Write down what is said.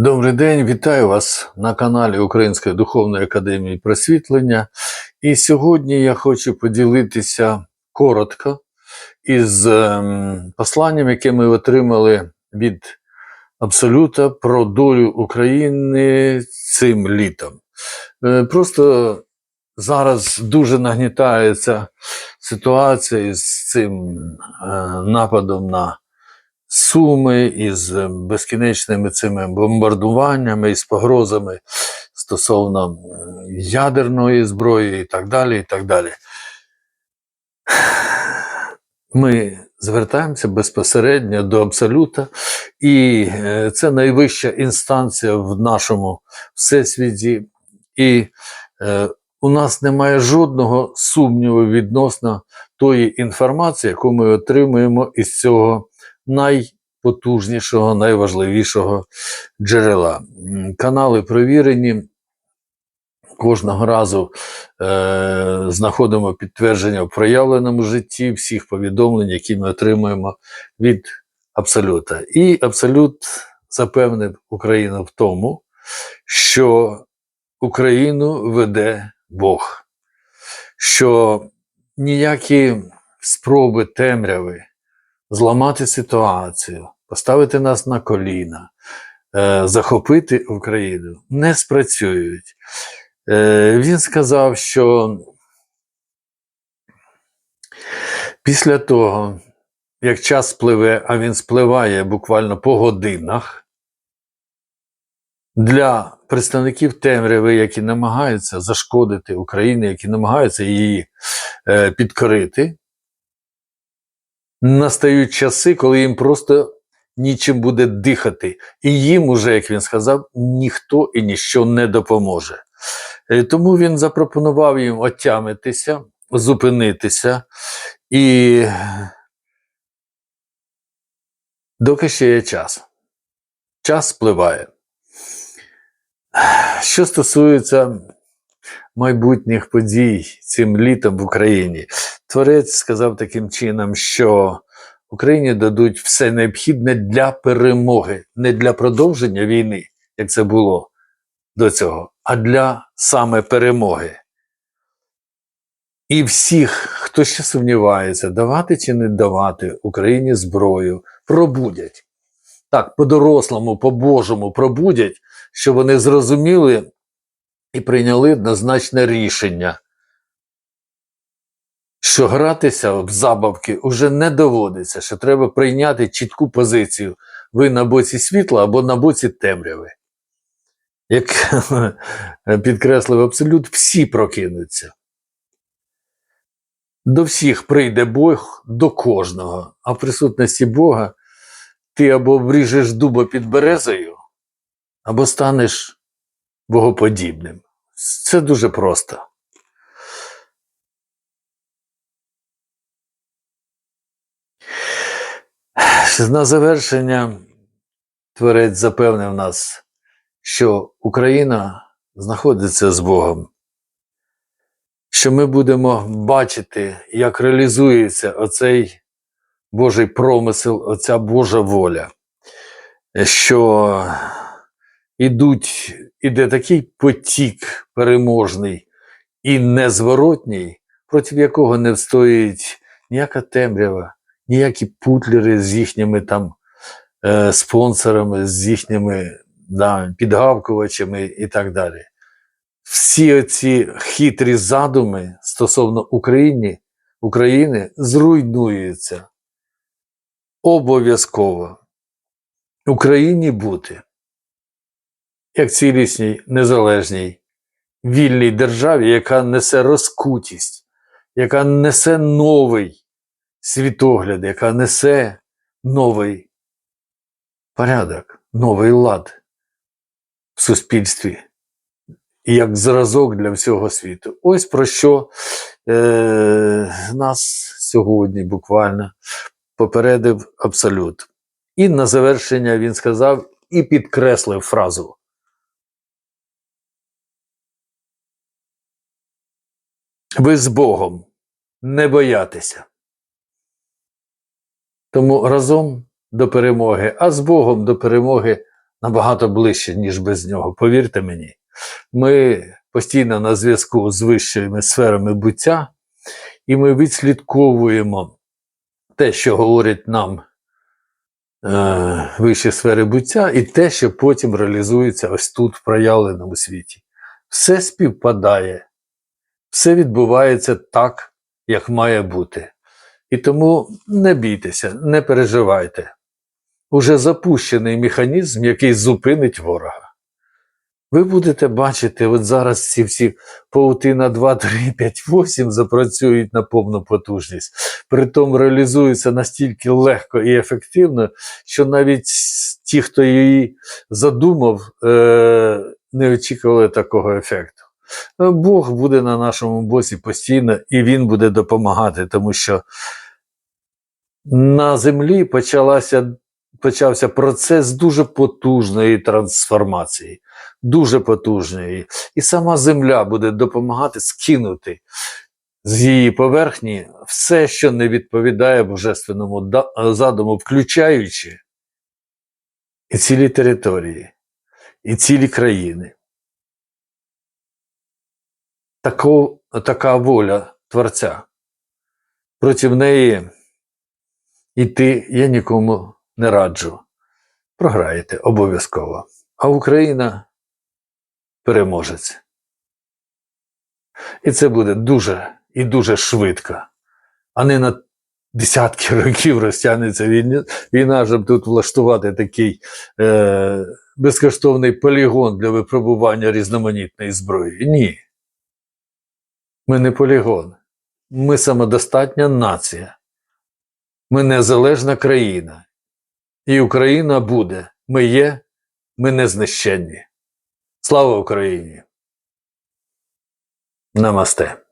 Добрий день, вітаю вас на каналі Української духовної академії просвітлення. І сьогодні я хочу поділитися коротко із ем, посланням, яке ми отримали від Абсолюта про долю України цим літом. Е, Просто зараз дуже нагнітається ситуація із цим е, нападом на Суми із безкінечними цими бомбардуваннями, із погрозами стосовно ядерної зброї і так далі. і так далі. Ми звертаємося безпосередньо до Абсолюта, і е, це найвища інстанція в нашому всесвіті. І е, у нас немає жодного сумніву відносно тої інформації, яку ми отримуємо із цього найпотужнішого, найважливішого джерела. Канали провірені. Кожного разу е, знаходимо підтвердження в проявленому житті всіх повідомлень, які ми отримуємо від Абсолюта. І Абсолют запевнив Україну в тому, що Україну веде Бог, що ніякі спроби темряви зламати ситуацію, поставити нас на коліна, е, захопити Україну не спрацюють. Е, Він сказав, що після того, як час спливе, а він спливає буквально по годинах, для представників темряви, які намагаються зашкодити Україні, які намагаються її е, підкорити, настають часи, коли їм просто нічим буде дихати. І їм уже, як він сказав, ніхто і ніщо не допоможе. Е, Тому він запропонував їм отямитися, зупинитися і доки ще є час. Час спливає. Що стосується майбутніх подій цим літом в Україні, Творець сказав таким чином, що Україні дадуть все необхідне для перемоги, не для продовження війни, як це було до цього, а для саме перемоги. І всіх, хто ще сумнівається, давати чи не давати Україні зброю, пробудять. Так, по-дорослому, по-божому пробудять, щоб вони зрозуміли і прийняли однозначне рішення, що гратися в забавки вже не доводиться, що треба прийняти чітку позицію. Ви на боці світла або на боці темряви. Як підкреслив абсолют, всі прокинуться. До всіх прийде Бог, до кожного. А в присутності Бога ти або обріжеш дуба під березою, або станеш богоподібним. Це дуже просто. На завершення Творець запевнив нас, що Україна знаходиться з Богом, що ми будемо бачити, як реалізується оцей Божий промисел, оця Божа воля, що ідуть, іде такий потік переможний і незворотній, проти якого не встоїть ніяка темрява, ніякі путлери з їхніми там е, спонсорами, з їхніми да, підгавкувачами і так далі. Всі оці хитрі задуми стосовно України, України зруйнуються. Обов'язково Україні бути як цілісній, незалежній, вільній державі, яка несе розкутість, яка несе новий світогляд, яка несе новий порядок, новий лад в суспільстві. Як зразок для всього світу. Ось про що е, нас сьогодні буквально попередив Абсолют. І на завершення він сказав і підкреслив фразу. Ви з Богом не боятеся. Тому разом до перемоги, а з Богом до перемоги набагато ближче, ніж без нього. Повірте мені, ми постійно на зв'язку з вищими сферами буття, і ми відслідковуємо те, що говорять нам е, вищі сфери буття, і те, що потім реалізується ось тут, в проявленому світі. Все співпадає, все відбувається так, як має бути. І тому не бійтеся, не переживайте. Уже запущений механізм, який зупинить ворога. Ви будете бачити, от зараз ці всі паутина 2, 3, 5, 8 запрацюють на повну потужність. Притом реалізуються настільки легко і ефективно, що навіть ті, хто її задумав, е- не очікували такого ефекту. Е, Бог буде на нашому боці постійно, і Він буде допомагати, тому що на землі почалася, почався процес дуже потужної трансформації, дуже потужної. І сама земля буде допомагати скинути з її поверхні все, що не відповідає божественному задуму, включаючи і цілі території, і цілі країни. Тако, така воля Творця. Проти неї іти я нікому не раджу. Програєте обов'язково. А Україна переможець. І це буде дуже і дуже швидко, а не на десятки років розтягнеться війна, війна щоб тут влаштувати такий е, безкоштовний полігон для випробування різноманітної зброї. Ні. Ми не полігон. Ми самодостатня нація. Ми незалежна країна. І Україна буде. Ми є, ми не знищенні. Слава Україні! Намасте!